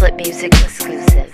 Flip Music exclusive.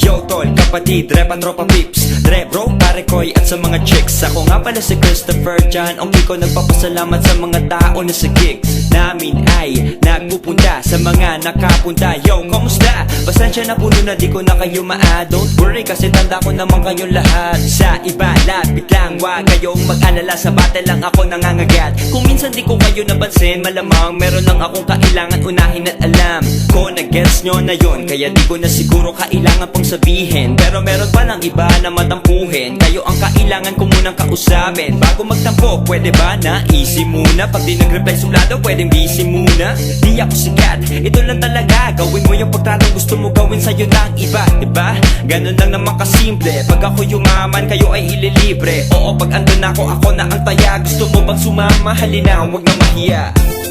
Yo tol, kapatid, rep at tropa pips. Dre bro, pare koy at sa mga chicks. Ako nga pala si Christopher John. Ang ko nagpapasalamat sa mga tao na sa gigs Namin ay nagpupunta sa mga nakapunta. Yo, kamusta? Pasensya na puno na di ko na kayo maa Don't worry kasi tanda ko naman kayong lahat. Sa iba, lapit lang Huwag kayong mag-alala. Sa battle lang ako nangangagat. Kung minsan di ko kayo napansin Malamang meron lang akong kailangan unahin at alam Ko na gets nyo na yon Kaya di ko na siguro kailangan pang sabihin. Pero meron pa lang iba na matampuhin. Kayo ang kailangan ko munang kausapin. Bago magtampo, pwede ba? Na easy muna. Pag di nag-reply suplado, pwedeng busy muna. Di ako sikat, ito lang talaga. Gawin mo yung pagtratong gusto mo gawin sa'yo ng iba Diba? Ganun lang naman kasimple. Pag ako yumaman, kayo ay ililibre. Oo, pag andun ako, ako na ang taya. Gusto mo bang sumama? Halina, huwag na mahiya.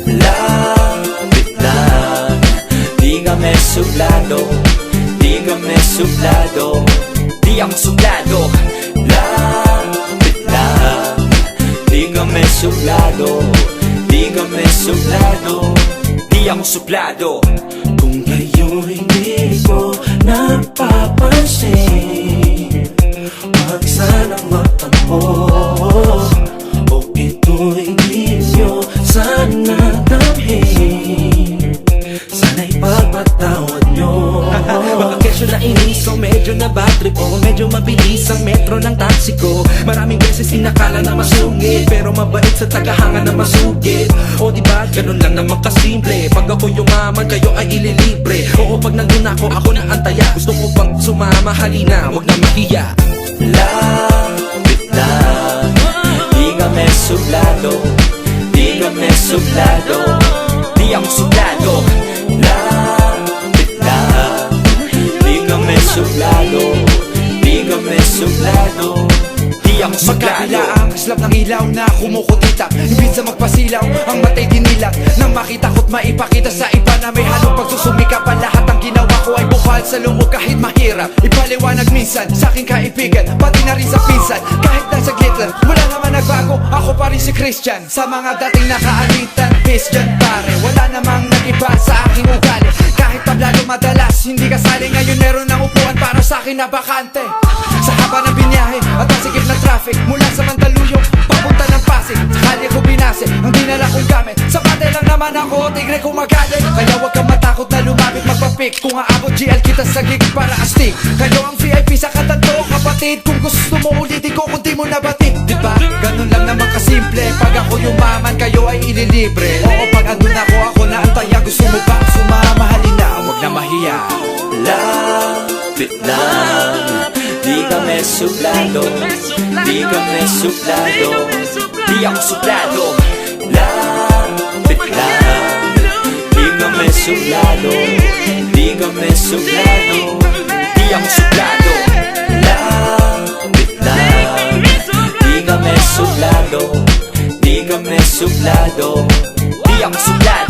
Lapit lang Di kami suplado Di kami suplado Di ako suplado Lapit lang Di kami suplado suplado Di ako suplado. Kung kayo'y di ko napapansin Huwag sanang matampo. O ito'y di nyo sana damhin Sana'y pagpatawad nyo Baka kesyo na inis o medyo na bad trip O medyo mabilis ang metro ng taxi ko Maraming beses inakala na masungit Pero mabait sa tagahanga na masugit. O diba ganun lang naman kasimple. Pag ako yumaman kayo ay ililibre. Oo pag nandun ako ako na antaya Gusto ko bang sumama halina Huwag na mahiya. Lapit lang Di kami suplado Di kami suplado Di ako suplado suplado. Di kami suplado. Di ako ang slap ng ilaw na kumukutita Imbis na magpasilaw, ang matay dinilag Nang makita ko't maipakita sa iba na may halong pagsusumikap Ang lahat ng ginawa ko ay bukal sa loob kahit mahirap. Ipaliwanag minsan sa aking kaibigan Pati na rin sa pinsan. Kahit na saglit lang, wala naman nagbago. Ako pa rin si Christian Sa mga dating nakaalitan. Peace dyan pare Wala namang nagiba sa aking ugali. Kahit tablado madalas Hindi kasali. Ngayon meron sa akin na bakante. Sa haba ng binyahe At ang sigip ng traffic Mula sa Mandaluyong Papunta ng Pasig. Sakali ko binase Ang dinala kong gamit. Sa pate lang naman ako Tigre kung magalit. Kaya wag kang matakot na lumapit magpapik Kung aabot GL kita sa gig para astig. Kayo ang VIP sa katanto kapatid. Kung gusto mo ulitin ko kung di mo nabatid Diba? Ganun lang naman kasimple. Pag ako yumaman kayo ay ililibre. Oo pag andun ako ako na antaya Gusto mo ba sumama halina Wag na mahiya Lapit lang Di kami suplado. Di kami suplado. Di ako suplado. Lapit lang Di kami suplado. Di kami suplado. Di ako suplado. Lapit lang Di kami suplado. Di kami suplado. Di ako suplado